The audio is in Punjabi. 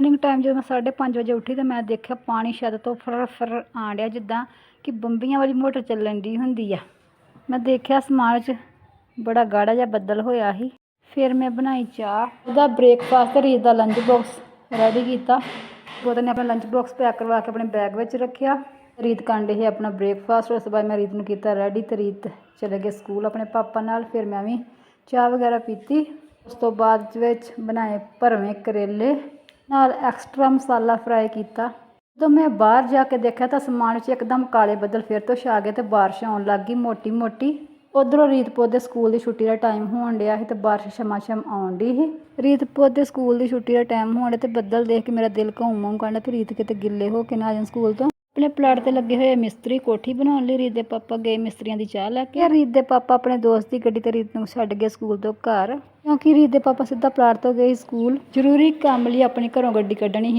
ਮਾਰਨਿੰਗ ਟਾਈਮ ਜਦੋਂ ਮੈਂ 5:30 ਵਜੇ ਉੱਠੀ ਤਾਂ ਮੈਂ ਦੇਖਿਆ ਪਾਣੀ ਛੱਤ ਤੋਂ ਫਰ ਫਰ ਆਣ ਡਿਆ ਜਿੱਦਾਂ ਕਿ ਬੰਬੀਆਂ ਵਾਲੀ ਮੋਟਰ ਚੱਲਣ ਦੀ ਹੁੰਦੀ ਆ। ਮੈਂ ਦੇਖਿਆ ਸਮਾਨ 'ਚ ਬੜਾ ਗਾੜਾ ਜਿਹਾ ਬੱਦਲ ਹੋਇਆ ਸੀ। ਫਿਰ ਮੈਂ ਬਣਾਈ ਚਾਹ। ਉਹਦਾ ਬ੍ਰੇਕਫਾਸਟ ਤੇ ਰੀਤ ਦਾ ਲੰਚ ਬਾਕਸ ਰੈਡੀ ਕੀਤਾ। ਉਹਦੇ ਨੇ ਆਪਣਾ ਲੰਚ ਬਾਕਸ ਪੈਕ ਕਰਵਾ ਕੇ ਆਪਣੇ ਬੈਗ ਵਿੱਚ ਰੱਖਿਆ। ਰੀਤ ਕਾਂਡੇ ਸੀ ਆਪਣਾ ਬ੍ਰੇਕਫਾਸਟ ਉਸ ਤੋਂ ਬਾਅਦ ਮੈਂ ਰੀਤ ਨੂੰ ਕੀਤਾ ਰੈਡੀ ਤੇ ਰੀਤ ਚਲੇ ਗਏ ਸਕੂਲ ਆਪਣੇ ਪਾਪਾ ਨਾਲ। ਫਿਰ ਮੈਂ ਵੀ ਚਾਹ ਵਗੈਰਾ ਪੀਤੀ। ਉਸ ਤੋਂ ਬਾਅਦ ਵਿੱਚ ਬਣਾਏ ਭਰਵੇਂ ਕਰੇਲੇ। ਨਾਲ ਐਕਸਟਰਾ ਮਸਾਲਾ ਫਰਾਈ ਕੀਤਾ। ਜਦੋਂ ਮੈਂ ਬਾਹਰ ਜਾ ਕੇ ਦੇਖਿਆ ਤਾਂ ਸਮਾਨ ਵਿੱਚ ਇੱਕਦਮ ਕਾਲੇ ਬੱਦਲ ਫਿਰ ਤੋਂ ਛਾ ਗਏ ਤੇ ਬਾਰਿਸ਼ ਆਉਣ ਲੱਗ ਗਈ ਮੋਟੀ ਮੋਟੀ। ਉਧਰੋਂ ਰੀਤਪੁਰ ਦੇ ਸਕੂਲ ਦੀ ਛੁੱਟੀ ਦਾ ਟਾਈਮ ਹੋਣ ਡਿਆ ਸੀ ਤੇ ਬਾਰਿਸ਼ ਛਮਾ-ਛਮ ਆਉਣ ਡਈ ਸੀ। ਰੀਤਪੁਰ ਦੇ ਸਕੂਲ ਦੀ ਛੁੱਟੀ ਦਾ ਟਾਈਮ ਹੋਣ ਡਿਆ ਤੇ ਬੱਦਲ ਦੇਖ ਕੇ ਮੇਰਾ ਦਿਲ ਘੁੰਮ ਘੁੰਮ ਕਰਦਾ ਤੇ ਰੀਤ ਕਿਤੇ ਗਿੱਲੇ ਹੋ ਕੇ ਨਾ ਆ ਜਾਣ ਸਕੂਲ ਤੋਂ। ਆਪਣੇ ਪਲਾਟ ਤੇ ਲੱਗੇ ਹੋਏ ਮਿਸਤਰੀ ਕੋਠੀ ਬਣਾਉਣ ਲਈ ਰੀਤ ਦੇ ਪਾਪਾ ਗਏ ਮਿਸਤਰੀਆਂ ਦੀ ਚਾਹ ਲੈ ਕੇ। ਰੀਤ ਦੇ ਪਾਪਾ ਆਪਣੇ ਦੋਸਤ ਦੀ ਗੱਡੀ ਤੇ ਰੀਤ ਨੂੰ ਛੱਡ ਗਏ ਸਕੂਲ ਤੋਂ ਘਰ। ਕਿਉਂਕਿ ਰੀਤ ਦੇ ਪਾਪਾ ਸਿੱਧਾ ਪਲਾਟ ਤੋਂ ਗਏ ਸਕੂਲ। ਜ਼ਰੂਰੀ ਕੰਮ ਲਈ ਆਪਣੇ ਘਰੋਂ ਗੱਡੀ ਕੱਢਣੀ ਹੀ